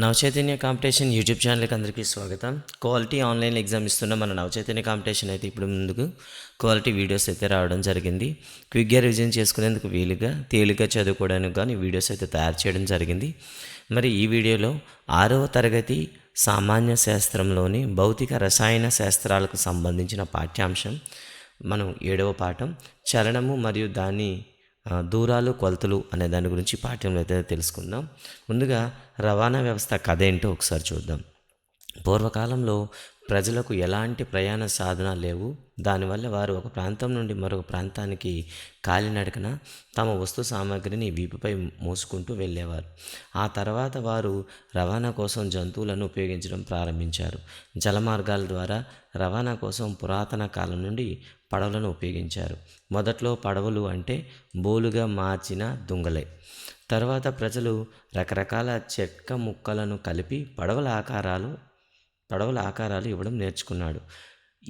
Navachaitanya competition YouTube ఛానల్కి అందరికీ స్వాగతం. క్వాలిటీ ఆన్లైన్ ఎగ్జామ్ ఇస్తున్న మన నవచైతన్య కాంపిటీషన్ అయితే ఇప్పుడు ముందుకు క్వాలిటీ వీడియోస్ అయితే రావడం జరిగింది. క్విక్గా రివిజన్ చేసుకునేందుకు వీలుగా తేలిగ్గా చదువుకోవడానికి కానీ వీడియోస్ అయితే తయారు చేయడం జరిగింది. మరి ఈ వీడియోలో ఆరవ తరగతి సామాన్య శాస్త్రంలోని భౌతిక రసాయన శాస్త్రాలకు సంబంధించిన పాఠ్యాంశం మనం ఏడవ పాఠం చలనము మరియు దాని దూరాలు కొలతలు అనే దాని గురించి పాఠ్యంలో అయితే తెలుసుకుందాం. ముందుగా రవాణా వ్యవస్థ కథ ఏంటో ఒకసారి చూద్దాం. పూర్వకాలంలో ప్రజలకు ఎలాంటి ప్రయాణ సాధనాలు లేవు. దానివల్ల వారు ఒక ప్రాంతం నుండి మరొక ప్రాంతానికి కాలినడకన తమ వస్తు సామాగ్రిని వీపుపై మోసుకుంటూ వెళ్ళేవారు. ఆ తర్వాత వారు రవాణా కోసం జంతువులను ఉపయోగించడం ప్రారంభించారు. జలమార్గాల ద్వారా రవాణా కోసం పురాతన కాలం నుండి పడవలను ఉపయోగించారు. మొదట్లో పడవలు అంటే బోలుగా మార్చిన దుంగలే. తర్వాత ప్రజలు రకరకాల చెక్క ముక్కలను కలిపి పడవల ఆకారాలు పడవల ఆకారాలు ఇవ్వడం నేర్చుకున్నాడు.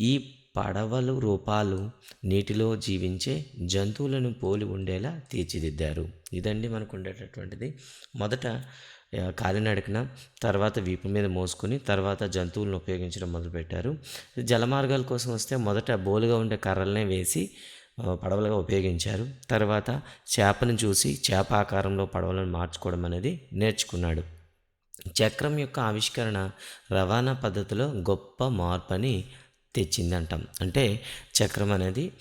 ఈ పడవలు రూపాలు నీటిలో జీవించే జంతువులను పోలి ఉండేలా తీర్చిదిద్దారు. ఇదండి మనకు ఉండేటటువంటిది మొదట కాలినడకన తర్వాత వీపు మీద మోసుకొని తర్వాత జంతువులను ఉపయోగించడం మొదలుపెట్టారు. జలమార్గాల కోసం వస్తే మొదట బోలుగా ఉండే కర్రలనే వేసి పడవలుగా ఉపయోగించారు. తర్వాత చేపను చూసి చేప ఆకారంలో పడవలను మార్చుకోవడం అనేది నేర్చుకున్నాడు. చక్రం యొక్క ఆవిష్కరణ రవాణా పద్ధతిలో గొప్ప మార్పుని తెచ్చిందంటాం. అంటే చక్రం అనేది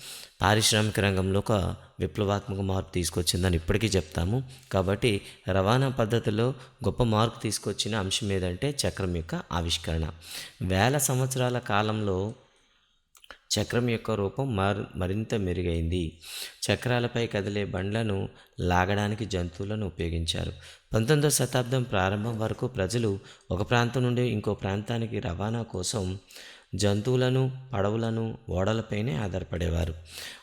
పారిశ్రామిక రంగంలో ఒక విప్లవాత్మక మార్పు తీసుకొచ్చిందని ఇప్పటికీ చెప్తాము. కాబట్టి రవాణా పద్ధతిలో గొప్ప మార్పు తీసుకొచ్చిన అంశం ఏదంటే చక్రం యొక్క ఆవిష్కరణ. వేల సంవత్సరాల కాలంలో చక్రం యొక్క రూపం మర్ మరింత మెరుగైంది. చక్రాలపై కదిలే బండ్లను లాగడానికి జంతువులను ఉపయోగించారు. పంతొమ్మిదవ శతాబ్దం ప్రారంభం వరకు ప్రజలు ఒక ప్రాంతం నుండి ఇంకో ప్రాంతానికి రవాణా కోసం జంతువులను పడవలను ఓడలపైనే ఆధారపడేవారు.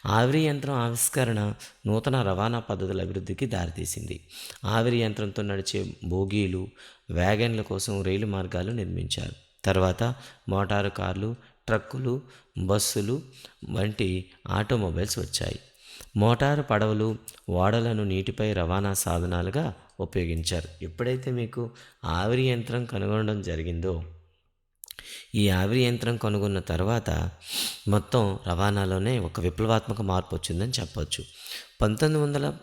ఆవిరి యంత్రం ఆవిష్కరణ నూతన రవాణా పద్ధతుల అభివృద్ధికి దారితీసింది. ఆవిరి యంత్రంతో నడిచే బోగీలు వ్యాగన్ల కోసం రైలు మార్గాలు నిర్మించారు. తర్వాత మోటారు కార్లు ట్రక్కులు బస్సులు వంటి ఆటోమొబైల్స్ వచ్చాయి. మోటారు పడవలు ఓడలను నీటిపై రవాణా సాధనాలుగా ఉపయోగించారు. ఎప్పుడైతే మీకు ఆవిరి యంత్రం కనుగొనడం జరిగిందో ఈ ఆవిరి యంత్రం కనుగొన్న తర్వాత మొత్తం రవాణాలోనే ఒక విప్లవాత్మక మార్పు వచ్చిందని చెప్పవచ్చు పంతొమ్మిది వందల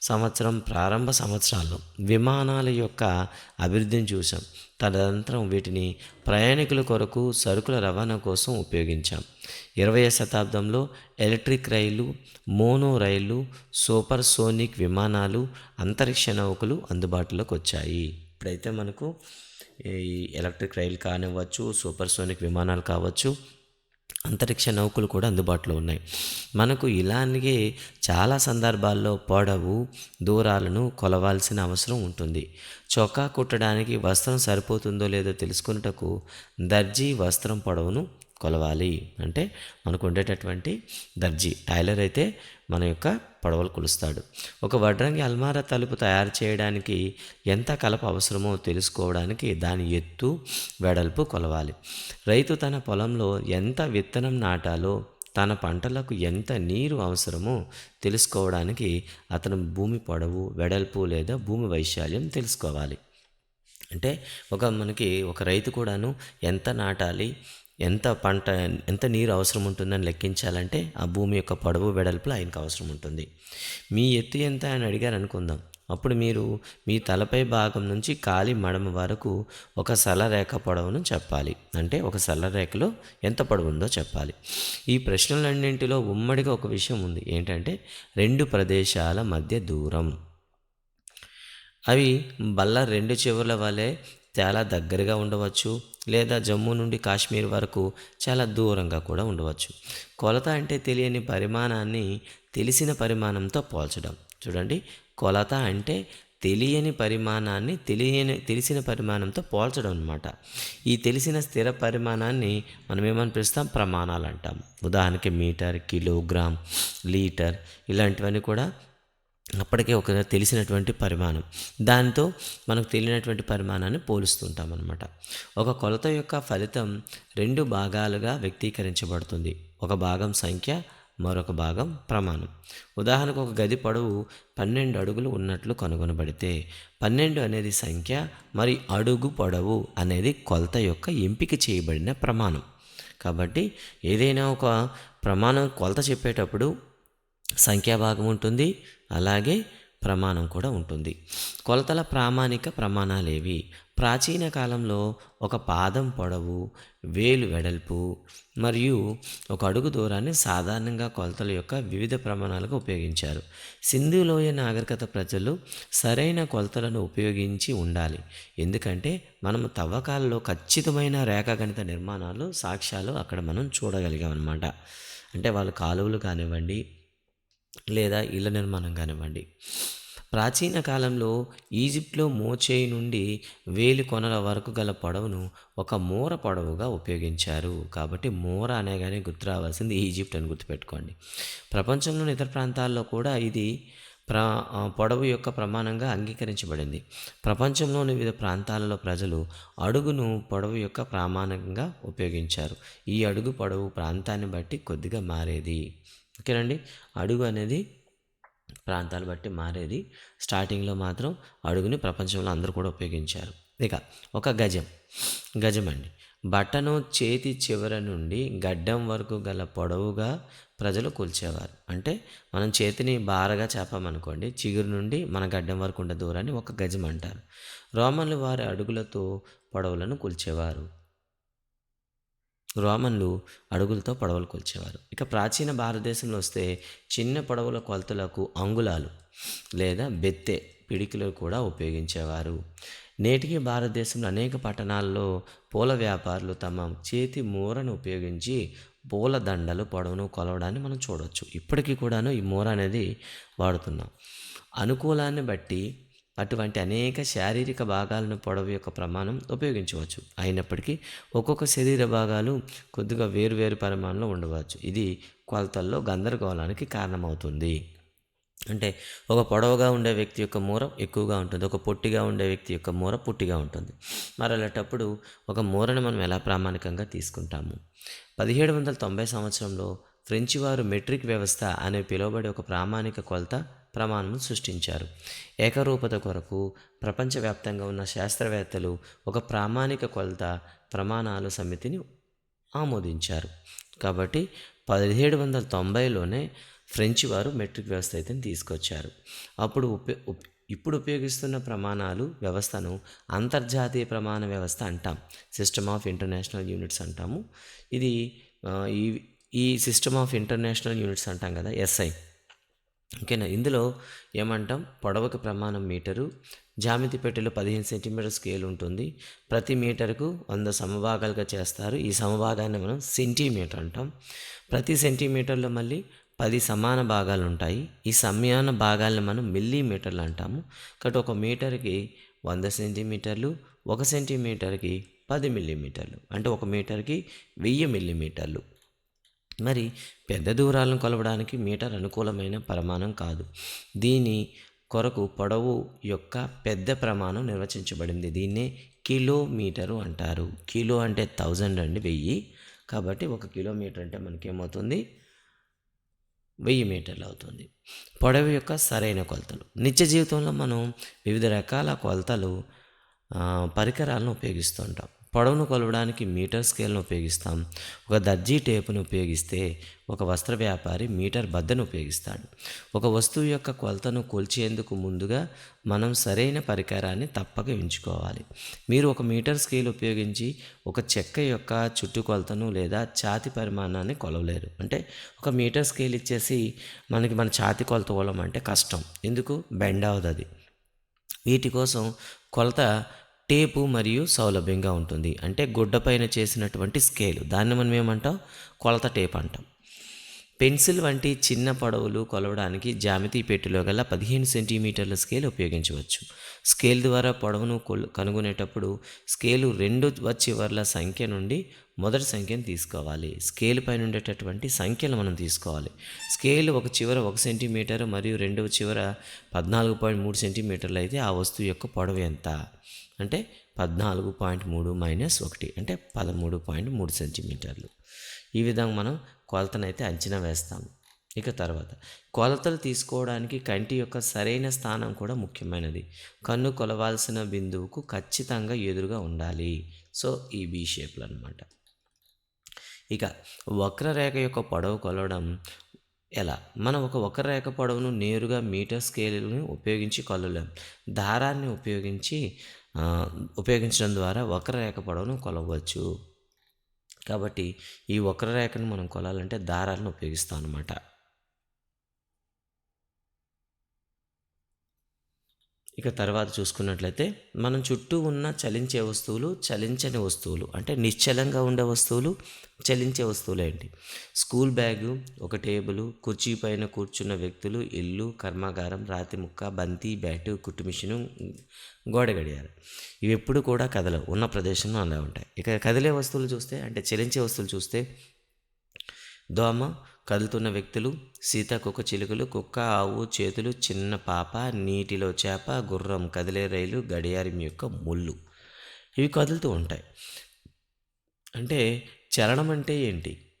సంవత్సరం ప్రారంభ సంవత్సరాల్లో విమానాల యొక్క అభివృద్ధిని చూసాం తదనంతరం వీటిని ప్రయాణికుల కొరకు సరుకుల రవాణా కోసం ఉపయోగించాం. ఇరవై శతాబ్దంలో ఎలక్ట్రిక్ రైళ్ళు మోనో రైళ్ళు సూపర్ సోనిక్ విమానాలు అంతరిక్ష నౌకలు అందుబాటులోకి వచ్చాయి. ఇప్పుడైతే మనకు ఈ ఎలక్ట్రిక్ రైలు కానివ్వచ్చు సూపర్ సోనిక్ విమానాలు కావచ్చు అంతరిక్ష నౌకలు కూడా అందుబాటులో ఉన్నాయి. మనకు ఇలాగే చాలా సందర్భాల్లో పొడవు దూరాలను కొలవాల్సిన అవసరం ఉంటుంది. చొక్కా కుట్టడానికి వస్త్రం సరిపోతుందో లేదో తెలుసుకున్నటకు దర్జీ వస్త్రం పొడవును కొలవాలి. అంటే మనకు ఉండేటటువంటి దర్జీ టైలర్ అయితే మన యొక్క పడవలు కొలుస్తాడు. ఒక వడ్రంగి అల్మారా తలుపు తయారు చేయడానికి ఎంత కలప అవసరమో తెలుసుకోవడానికి దాని ఎత్తు వెడల్పు కొలవాలి. రైతు తన పొలంలో ఎంత విత్తనం నాటాలో తన పంటలకు ఎంత నీరు అవసరమో తెలుసుకోవడానికి అతను భూమి పొడవు వెడల్పు లేదా భూమి వైశాల్యం తెలుసుకోవాలి. అంటే ఒక మనకి ఒక రైతు కూడాను ఎంత నాటాలి ఎంత పంట ఎంత నీరు అవసరం ఉంటుందని లెక్కించాలంటే ఆ భూమి యొక్క పొడవు వెడల్పులో ఆయనకు అవసరం ఉంటుంది. మీ ఎత్తు ఎంత అని అడిగారు అనుకుందాం. అప్పుడు మీరు మీ తలపై భాగం నుంచి కాలి మడమ వరకు ఒక సరళరేఖ పొడవును చెప్పాలి. అంటే ఒక సరళరేఖలో ఎంత పొడవు ఉందో చెప్పాలి. ఈ ప్రశ్నలన్నింటిలో ఉమ్మడిగా ఒక విషయం ఉంది. ఏంటంటే రెండు ప్రదేశాల మధ్య దూరం. అవి బల్ల రెండు చివర్ల వలె చాలా దగ్గరగా ఉండవచ్చు లేదా జమ్మూ నుండి కాశ్మీర్ వరకు చాలా దూరంగా కూడా ఉండవచ్చు. కొలత అంటే తెలియని పరిమాణాన్ని తెలిసిన పరిమాణంతో పోల్చడం. చూడండి. కొలత అంటే తెలియని పరిమాణాన్ని తెలియని తెలిసిన పరిమాణంతో పోల్చడం అనమాట ఈ తెలిసిన స్థిర పరిమాణాన్ని మనం ఏమని పిలుస్తాం ప్రమాణాలు అంటాం. ఉదాహరణకి మీటర్ కిలోగ్రామ్ లీటర్ ఇలాంటివన్నీ కూడా అప్పటికే ఒక తెలిసినటువంటి పరిమాణం. దాంతో మనకు తెలియనటువంటి పరిమాణాన్ని పోలుస్తుంటాం అనమాట ఒక కొలత యొక్క ఫలితం రెండు భాగాలుగా వ్యక్తీకరించబడుతుంది. ఒక భాగం సంఖ్య మరొక భాగం ప్రమాణం. ఉదాహరణకు ఒక గది పొడవు పన్నెండు అడుగులు ఉన్నట్లు కనుగొనబడితే పన్నెండు అనేది సంఖ్య మరి అడుగు పొడవు అనేది కొలత యొక్క ఎంపిక చేయబడిన ప్రమాణం. కాబట్టి ఏదైనా ఒక ప్రమాణం కొలత చెప్పేటప్పుడు సంఖ్యాభాగం ఉంటుంది అలాగే ప్రమాణం కూడా ఉంటుంది. కొలతల ప్రామాణిక ప్రమాణాలేవి? ప్రాచీన కాలంలో ఒక పాదం పొడవు వేలు వెడల్పు మరియు ఒక అడుగు దూరాన్ని సాధారణంగా కొలతల యొక్క వివిధ ప్రమాణాలకు ఉపయోగించారు. సింధులోయ నాగరికత ప్రజలు సరైన కొలతలను ఉపయోగించి ఉండాలి. ఎందుకంటే మనం తవ్వకాలలో ఖచ్చితమైన రేఖాగణిత నిర్మాణాలు సాక్ష్యాలు అక్కడ మనం చూడగలిగాం అనమాట అంటే వాళ్ళు కాలువలు కానివ్వండి లేదా ఇళ్ళ నిర్మాణం కానివ్వండి. ప్రాచీన కాలంలో ఈజిప్ట్లో మోచేయి నుండి వేలి కొనల వరకు గల పొడవును ఒక మూర పొడవుగా ఉపయోగించారు. కాబట్టి మూర కానీ గుర్తు రావాల్సింది ఈజిప్ట్ అని గుర్తుపెట్టుకోండి. ప్రపంచంలోని ఇతర ప్రాంతాల్లో కూడా ఇది ప్ర పొడవు యొక్క ప్రమాణంగా అంగీకరించబడింది. ప్రపంచంలోని వివిధ ప్రాంతాలలో ప్రజలు అడుగును పొడవు యొక్క ప్రామాణంగా ఉపయోగించారు. ఈ అడుగు పొడవు ప్రాంతాన్ని బట్టి కొద్దిగా మారేది. ఓకేనండి? అడుగు అనేది ప్రాంతాలు బట్టి మారేది. స్టార్టింగ్లో మాత్రం అడుగుని ప్రపంచంలో అందరూ కూడా ఉపయోగించారు. ఇక ఒక గజం. గజం అండి. బట్టను చేతి చివర నుండి గడ్డం వరకు గల పొడవుగా ప్రజలు కొలిచేవారు. అంటే మనం చేతిని బారగా చేపామనుకోండి చిగురు నుండి మన గడ్డం వరకు ఉండే దూరాన్ని ఒక గజం అంటారు. రోమన్లు వారి అడుగులతో పొడవులను కొలిచేవారు. రోమన్లు అడుగులతో పడవలు కొలిచేవారు. ఇక ప్రాచీన భారతదేశంలో వస్తే చిన్న పడవల కొలతలకు అంగుళాలు లేదా బెత్తె పిడికిలు కూడా ఉపయోగించేవారు. నేటికి భారతదేశంలో అనేక పట్టణాల్లో పూల వ్యాపారులు తమ చేతి మూరను ఉపయోగించి పూల దండలు పొడవును కొలవడాన్ని మనం చూడవచ్చు ఇప్పటికీ కూడాను ఈ మూర అనేది వాడుతున్నాం. అనుకూలాన్ని బట్టి అటువంటి అనేక శారీరక భాగాలను పొడవు యొక్క ప్రమాణం ఉపయోగించవచ్చు. అయినప్పటికీ ఒక్కొక్క శరీర భాగాలు కొద్దిగా వేరువేరు పరిమాణంలో ఉండవచ్చు. ఇది కొలతల్లో గందరగోళానికి కారణమవుతుంది. అంటే ఒక పొడవుగా ఉండే వ్యక్తి యొక్క మూర ఎక్కువగా ఉంటుంది. ఒక పొట్టిగా ఉండే వ్యక్తి యొక్క మూర పుట్టిగా ఉంటుంది. మరి అలాంటప్పుడు ఒక మూరను మనం ఎలా ప్రామాణికంగా తీసుకుంటాము? పదిహేడు వందల తొంభై సంవత్సరంలో ఫ్రెంచి వారు మెట్రిక్ వ్యవస్థ అనే పిలువబడే ఒక ప్రామాణిక కొలత ప్రమాణం సృష్టించారు. ఏకరూపత కొరకు ప్రపంచవ్యాప్తంగా ఉన్న శాస్త్రవేత్తలు ఒక ప్రామాణిక కొలత ప్రమాణాల సమితిని ఆమోదించారు. కాబట్టి పదిహేడు వందల తొంభైలోనే ఫ్రెంచ్ వారు మెట్రిక్ వ్యవస్థ అయితే తీసుకొచ్చారు. అప్పుడు ఉప ఇప్పుడు ఉపయోగిస్తున్న ప్రమాణాలు వ్యవస్థను అంతర్జాతీయ ప్రమాణ వ్యవస్థ అంటాం. సిస్టమ్ ఆఫ్ ఇంటర్నేషనల్ యూనిట్స్ అంటాము. ఇది ఈ ఈ సిస్టమ్ ఆఫ్ ఇంటర్నేషనల్ యూనిట్స్ అంటాం కదా ఎస్ఐ ఓకేనా? ఇందులో ఏమంటాం? పొడవకు ప్రమాణం మీటరు జామితి పెట్టెలో పదిహేను సెంటీమీటర్ స్కేల్ ఉంటుంది. ప్రతి మీటర్కు వంద సమభాగాలుగా చేస్తారు. ఈ సమభాగాన్ని మనం సెంటీమీటర్ అంటాం. ప్రతి సెంటీమీటర్లో మళ్ళీ పది సమాన భాగాలు ఉంటాయి. ఈ సమాన భాగాలను మనం మిల్లీమీటర్లు అంటాము. కాబట్టి ఒక మీటర్కి వంద సెంటీమీటర్లు ఒక సెంటీమీటర్కి పది మిల్లీమీటర్లు. అంటే ఒక మీటర్కి వెయ్యి మిల్లీమీటర్లు. మరి పెద్ద దూరాలను కొలవడానికి మీటర్ అనుకూలమైన ప్రమాణం కాదు. దీని కొరకు పొడవు యొక్క పెద్ద ప్రమాణం నిర్వచించబడింది. దీన్నే కిలోమీటరు అంటారు. కిలో అంటే థౌజండ్ అండి వెయ్యి. కాబట్టి ఒక కిలోమీటర్ అంటే మనకి ఏమవుతుంది వెయ్యి మీటర్లు అవుతుంది. పొడవు యొక్క సరైన కొలతలు. నిత్య జీవితంలో మనం వివిధ రకాల కొలతలు పరికరాలను ఉపయోగిస్తుంటాం. పొడవును కొలవడానికి మీటర్ స్కేల్ను ఉపయోగిస్తాం. ఒక దర్జీ టేపును ఉపయోగిస్తే ఒక వస్త్ర వ్యాపారి మీటర్ బద్దను ఉపయోగిస్తాడు. ఒక వస్తువు యొక్క కొలతను కొలిచేందుకు ముందుగా మనం సరైన పరికరాన్ని తప్పక ఎంచుకోవాలి. మీరు ఒక మీటర్ స్కేల్ ఉపయోగించి ఒక చెక్క యొక్క చుట్టుకొలతను లేదా ఛాతి పరిమాణాన్ని కొలవలేరు. అంటే ఒక మీటర్ స్కేల్ ఇచ్చేసి మనకి మన ఛాతి కొలత కొలవమంటే కష్టం. ఎందుకు? బెండ్ అవుతుంది వీటి కోసం కొలత టేపు మరియు సౌలభ్యంగా ఉంటుంది. అంటే గుడ్డపైన చేసినటువంటి స్కేల్ దాన్ని మనం ఏమంటాం? కొలత టేప్ అంటాం. పెన్సిల్ వంటి చిన్న పొడవులు కొలవడానికి జామితి పెట్టిలో గల పదిహేను సెంటీమీటర్ల స్కేల్ ఉపయోగించవచ్చు. స్కేల్ ద్వారా పొడవును కనుగొనేటప్పుడు స్కేలు రెండు చివర్ల సంఖ్య నుండి మొదటి సంఖ్యను తీసుకోవాలి. స్కేల్ పైన ఉండేటటువంటి సంఖ్యలు మనం తీసుకోవాలి. స్కేల్ ఒక చివర ఒక సెంటీమీటర్ మరియు రెండవ చివర పద్నాలుగు పాయింట్ మూడు సెంటీమీటర్లు అయితే ఆ వస్తువు యొక్క పొడవు ఎంత? అంటే పద్నాలుగు పాయింట్ మూడు మైనస్ ఒకటి అంటే పదమూడు పాయింట్ మూడు సెంటీమీటర్లు. ఈ విధంగా మనం కొలతనైతే అంచనా వేస్తాము. ఇక తర్వాత కొలతలు తీసుకోవడానికి కంటి యొక్క సరైన స్థానం కూడా ముఖ్యమైనది. కన్ను కొలవాల్సిన బిందువుకు ఖచ్చితంగా ఎదురుగా ఉండాలి. సో ఈ బీ షేప్లు అనమాట ఇక వక్రరేఖ యొక్క పొడవు కొలవడం ఎలా? మనం ఒక వక్రరేఖ పొడవును నేరుగా మీటర్ స్కేల్ని ఉపయోగించి కొలలేం దారాన్ని ఉపయోగించి ఉపయోగించడం ద్వారా వక్రరేఖ పొడవును కొలవచ్చు. కాబట్టి ఈ వక్రరేఖను మనం కొలాలంటే దారాలను ఉపయోగిస్తాం అన్నమాట ఇక తర్వాత చూసుకున్నట్లయితే మనం చుట్టూ ఉన్న చలించే వస్తువులు చలించని వస్తువులు అంటే నిశ్చలంగా ఉండే వస్తువులు చలించే వస్తువులు ఏంటి స్కూల్ బ్యాగు ఒక టేబుల్ కుర్చీ పైన కూర్చున్న వ్యక్తులు ఇల్లు కర్మాగారం రాతి ముక్క బంతి బ్యాటు కుట్టు మిషను గోడ గడియారు. ఇవి ఎప్పుడు కూడా కదలవు. ఉన్న ప్రదేశంలో అలా ఉంటాయి. ఇక కదిలే వస్తువులు చూస్తే అంటే చలించే వస్తువులు చూస్తే దోమ కదులుతున్న వ్యక్తులు సీతాకొక చిలుకలు కుక్క ఆవు చేతులు చిన్న పాప నీటిలో చేప గుర్రం కదిలే రైలు గడియారం యొక్క ముళ్ళు. ఇవి కదులుతూ ఉంటాయి. అంటే చలనం అంటే ఏంటి?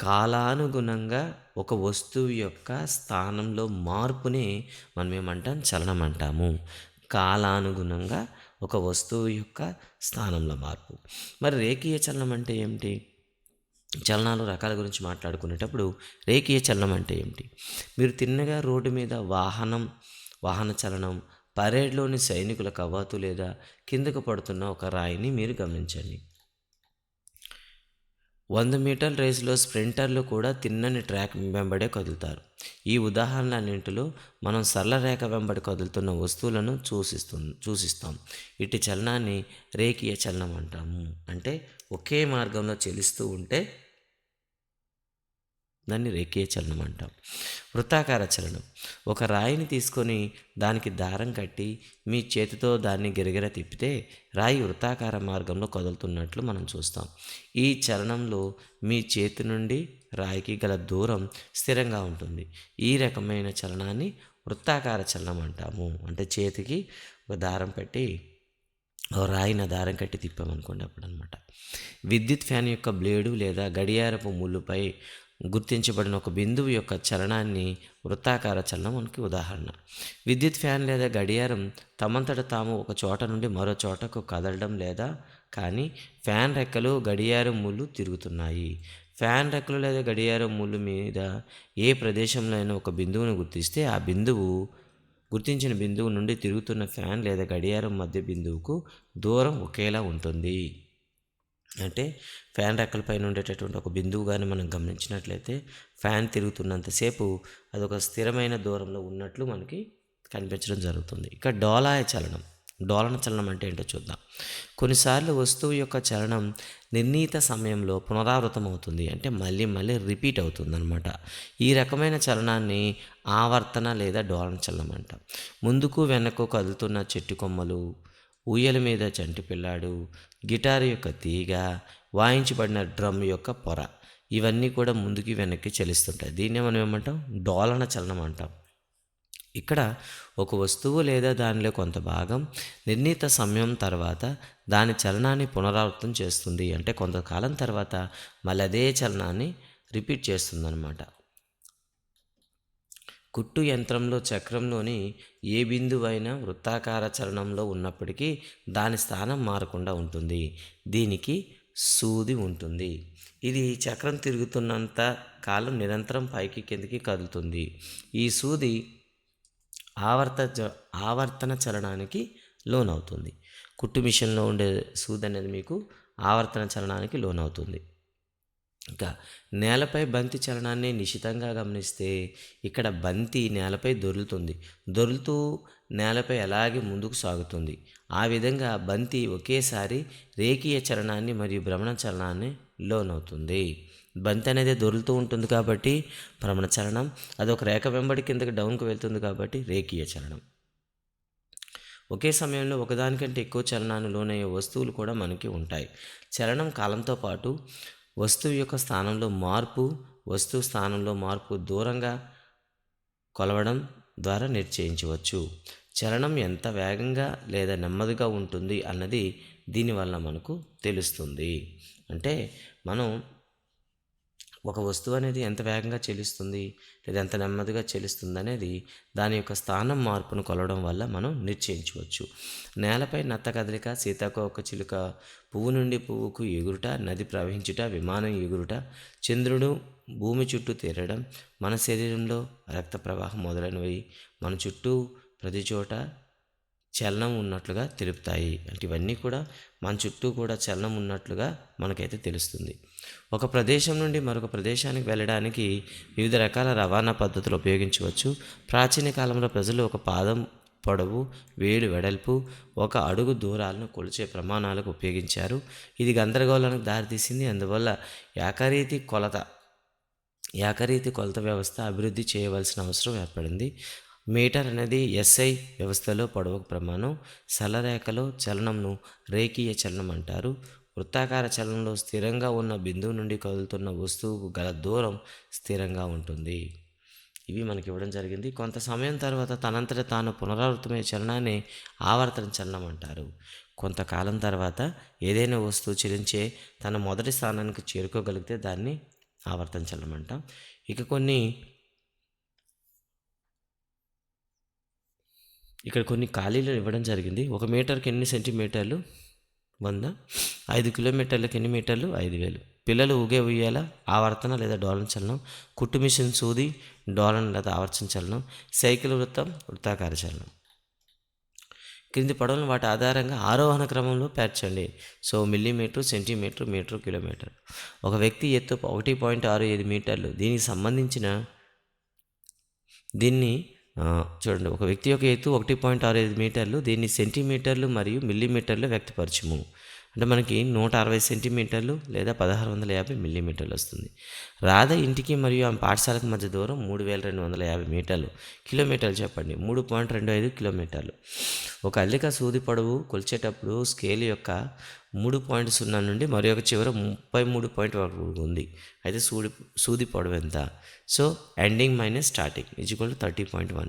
కాలానుగుణంగా ఒక వస్తువు యొక్క స్థానంలో మార్పుని మనం ఏమంటాం? చలనం అంటాము. కాలానుగుణంగా ఒక వస్తువు యొక్క స్థానంలో మార్పు. మరి రేఖీయ చలనం అంటే ఏమిటి? చలనాలు రకాల గురించి మాట్లాడుకునేటప్పుడు రేఖీయ చలనం అంటే ఏమిటి? మీరు తిన్నగా రోడ్డు మీద వాహనం వాహన చలనం పరేడ్లోని సైనికుల కవాతు లేదా కిందకు పడుతున్న ఒక రాయిని మీరు గమనించండి. వంద మీటర్ల రేసులో స్ప్రింటర్లు కూడా తిన్నని ట్రాక్ వెంబడే కదులుతారు. ఈ ఉదాహరణలన్నింటిలో మనం సరళ రేఖ వెంబడి కదులుతున్న వస్తువులను చూసిస్తు చూసిస్తాం. ఇటు చలనాన్ని రేఖీయ చలనం అంటాము. అంటే ఒకే మార్గంలో చెలిస్తూ ఉంటే దాన్ని రేఖీయ చలనం అంటాం. వృత్తాకార చలనం. ఒక రాయిని తీసుకొని దానికి దారం కట్టి మీ చేతితో దాన్ని గిరగిర తిప్పితే రాయి వృత్తాకార మార్గంలో కదులుతున్నట్లు మనం చూస్తాం. ఈ చలనంలో మీ చేతి నుండి రాయికి గల దూరం స్థిరంగా ఉంటుంది. ఈ రకమైన చలనాన్ని వృత్తాకార చలనం అంటాము. అంటే చేతికి ఒక దారం పెట్టి రాయిన దారం కట్టి తిప్పామనుకోండి అప్పుడు అనమాట విద్యుత్ ఫ్యాన్ యొక్క బ్లేడు లేదా గడియారపు ముళ్ళుపై గుర్తించబడిన ఒక బిందువు యొక్క చలనాన్ని వృత్తాకార చలనం మనకి ఉదాహరణ. విద్యుత్ ఫ్యాన్ లేదా గడియారం తమంతట తాము ఒక చోట నుండి మరో చోటకు కదలడం లేదా కానీ ఫ్యాన్ రెక్కలు గడియారం ముళ్ళు తిరుగుతున్నాయి. ఫ్యాన్ రెక్కలు లేదా గడియారం ముళ్ళు మీద ఏ ప్రదేశంలో అయినా ఒక బిందువును గుర్తిస్తే ఆ బిందువు గుర్తించిన బిందువు నుండి తిరుగుతున్న ఫ్యాన్ లేదా గడియారం మధ్య బిందువుకు దూరం ఒకేలా ఉంటుంది. అంటే ఫ్యాన్ రెక్కల పైన ఉండేటటువంటి ఒక బిందువు కానీ మనం గమనించినట్లయితే ఫ్యాన్ తిరుగుతున్నంతసేపు అదొక స్థిరమైన దూరంలో ఉన్నట్లు మనకి కనిపించడం జరుగుతుంది. ఇక డోలాయ చలనం. డోలన చలనం అంటే ఏంటో చూద్దాం. కొన్నిసార్లు వస్తువు యొక్క చలనం నిర్ణీత సమయంలో పునరావృతం అవుతుంది. అంటే మళ్ళీ మళ్ళీ రిపీట్ అవుతుంది అనమాట ఈ రకమైన చలనాన్ని ఆవర్తన లేదా డోలన చలనం అంటాం. ముందుకు వెనక్కు కదులుతున్న చెట్టు కొమ్మలు ఊయల మీద చంటి పిల్లాడు గిటార్ యొక్క తీగ వాయించబడిన డ్రమ్ యొక్క పొర. ఇవన్నీ కూడా ముందుకి వెనక్కి చలిస్తుంటాయి దీన్నే మనం ఏమంటాం? డోలన చలనం అంటాం. ఇక్కడ ఒక వస్తువు లేదా దానిలో కొంత భాగం నిర్ణీత సమయం తర్వాత దాని చలనాన్ని పునరావృతం చేస్తుంది అంటే కొంతకాలం తర్వాత మళ్ళీ అదే చలనాన్ని రిపీట్ చేస్తుందన్నమాట. కుట్టు యంత్రంలో చక్రంలోని ఏ బిందువైనా వృత్తాకార చలనంలో ఉన్నప్పటికీ దాని స్థానం మారకుండా ఉంటుంది. దీనికి సూది ఉంటుంది. ఇది చక్రం తిరుగుతున్నంత కాలం నిరంతరం పైకి కిందికి కదులుతుంది. ఈ సూది ఆవర్త చ- ఆవర్తన చలనానికి లోనవుతుంది. కుట్టు మిషన్లో ఉండే సూది అనేది మీకు ఆవర్తన చలనానికి లోనవుతుంది. ఇంకా నేలపై బంతి చలనాన్ని నిశితంగా గమనిస్తే ఇక్కడ బంతి నేలపై దొరులుతుంది. దొరులుతూ నేలపై అలాగే ముందుకు సాగుతుంది. ఆ విధంగా బంతి ఒకేసారి రేఖీయ చలనాన్ని మరియు భ్రమణ చలనాన్ని లోనవుతుంది. బంతి అనేది దొరులుతూ ఉంటుంది కాబట్టి భ్రమణ చలనం అది ఒక రేఖ వెంబడి కిందకి డౌన్కి వెళ్తుంది కాబట్టి రేఖీయ చలనం. ఒకే సమయంలో ఒకదానికంటే ఎక్కువ చలనాన్ని లోనయ్యే వస్తువులు కూడా మనకి ఉంటాయి. చలనం కాలంతో పాటు వస్తువు యొక్క స్థానంలో మార్పు వస్తువు స్థానంలో మార్పు దూరంగా కొలవడం ద్వారా నిర్చయించవచ్చు చలనం ఎంత వేగంగా లేదా నెమ్మదిగా ఉంటుంది అన్నది దీనివల్ల మనకు తెలుస్తుంది. అంటే మనం ఒక వస్తువు అనేది ఎంత వేగంగా చెల్లిస్తుంది లేదా ఎంత నెమ్మదిగా చెల్లిస్తుంది అనేది దాని యొక్క స్థానం మార్పును కొలవడం వల్ల మనం నిశ్చయించవచ్చు. నేలపై నత్త కదలిక సీతాకోక చిలుక పువ్వు నుండి పువ్వుకు ఎగురుట నది ప్రవహించుట విమానం ఎగురుట చంద్రుడు భూమి చుట్టూ తిరగడం మన శరీరంలో రక్త ప్రవాహం మొదలైనవి మన చుట్టూ ప్రతి చోట చలనం ఉన్నట్లుగా తెలుపుతాయి. అంటే ఇవన్నీ కూడా మన చుట్టూ కూడా చలనం ఉన్నట్లుగా మనకైతే తెలుస్తుంది. ఒక ప్రదేశం నుండి మరొక ప్రదేశానికి వెళ్ళడానికి వివిధ రకాల రవాణా పద్ధతులు ఉపయోగించవచ్చు. ప్రాచీన కాలంలో ప్రజలు ఒక పాదం పొడవు వేడి వెడల్పు ఒక అడుగు దూరాలను కొలిచే ప్రమాణాలకు ఉపయోగించారు. ఇది గందరగోళానికి దారితీసింది. అందువల్ల ఏకరీతి కొలత ఏకరీతి కొలత వ్యవస్థ అభివృద్ధి చేయవలసిన అవసరం ఏర్పడింది. మీటర్ అనేది ఎస్ఐ వ్యవస్థలో పొడవుకు ప్రమాణం సరళరేఖలో చలనంను రేఖీయ చలనం అంటారు. వృత్తాకార చలనంలో స్థిరంగా ఉన్న బిందువు నుండి కదులుతున్న వస్తువుకు గల దూరం స్థిరంగా ఉంటుంది. ఇవి మనకి ఇవ్వడం జరిగింది. కొంత సమయం తర్వాత తనంతట తాను పునరావృతమయ్యే చలనాన్ని ఆవర్తన చలనం అంటారు. కొంతకాలం తర్వాత ఏదైనా వస్తువు చెలించే తన మొదటి స్థానానికి చేరుకోగలిగితే దాన్ని ఆవర్తన చలనం అంటాం. ఇక కొన్ని ఇక్కడ కొన్ని ఖాళీలు ఇవ్వడం జరిగింది. ఒక మీటర్కి ఎన్ని సెంటీమీటర్లు? వంద? ఐదు కిలోమీటర్లకు ఎన్ని మీటర్లు? ఐదు వేలు. పిల్లలు ఊగే ఉయ్యాల ఆవర్తన లేదా డోలన చలనం కుట్టు మిషన్ సూది డోలన లేదా ఆవర్తన చలనం సైకిల్ వృత్తం వృత్తాకార చలనం. క్రింది పడవలను వాటి ఆధారంగా ఆరోహణ క్రమంలో పేర్చండి so millimetre centimetre metre kilometre. ఒక వ్యక్తి ఎత్తు ఒకటి పాయింట్ ఆరు ఐదు మీటర్లు. దీనికి సంబంధించిన దీన్ని చూడండి ఒక వ్యక్తి యొక్క ఎత్తు ఒకటి పాయింట్ ఆరు ఐదు మీటర్లు దీన్ని సెంటీమీటర్లు మరియు మిల్లీమీటర్లు వ్యక్తపరచము. అంటే మనకి నూట అరవై సెంటీమీటర్లు లేదా పదహారు వందల యాభై మిల్లీమీటర్లు వస్తుంది. రాధ ఇంటికి మరియు ఆమె పాఠశాలకు మధ్య దూరం మూడు వేల రెండు వందల యాభై మీటర్లు. కిలోమీటర్లు చెప్పండి. మూడు పాయింట్ రెండు ఐదు కిలోమీటర్లు. ఒక అల్లిక సూది పొడవు కొలిచేటప్పుడు స్కేల్ యొక్క మూడు పాయింట్ సున్నా నుండి మరి ఒక చివర ముప్పై మూడు పాయింట్ ఒకటి ఉంది. అయితే సూది సూది పొడవు ఎంత? So ending minus starting equal thirty point one.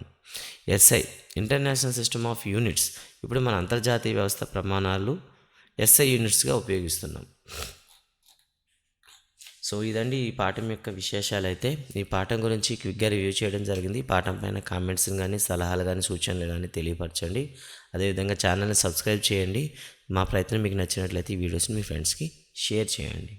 SI international system of units. ఇప్పుడు మన అంతర్జాతీయ వ్యవస్థ ప్రమాణాలు ఎస్ఐ యూనిట్స్గా ఉపయోగిస్తున్నాం. సో ఇదండి ఈ పాఠం యొక్క విశేషాలు అయితే ఈ పాఠం గురించి క్విక్గా రివ్యూ చేయడం జరిగింది. ఈ పాఠం పైన కామెంట్స్ కానీ సలహాలు కానీ సూచనలు కానీ తెలియపరచండి. అదేవిధంగా ఛానల్ని సబ్స్క్రైబ్ చేయండి. మా ప్రయత్నం మీకు నచ్చినట్లయితే ఈ వీడియోస్ని మీ ఫ్రెండ్స్కి షేర్ చేయండి.